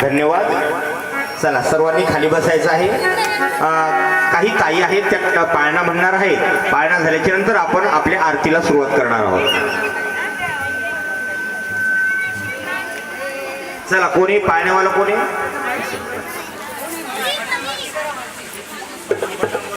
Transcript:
धन्यवाद. चला सर्वांनी खाली बसायचं आहे. काही ताई आहेत त्या पाळणा म्हणणार आहेत. पाळणा झाल्याच्यानंतर आपण आपल्या आरतीला सुरुवात करणार आहोत. चला कोणी? पाळण्यावाला कोणी?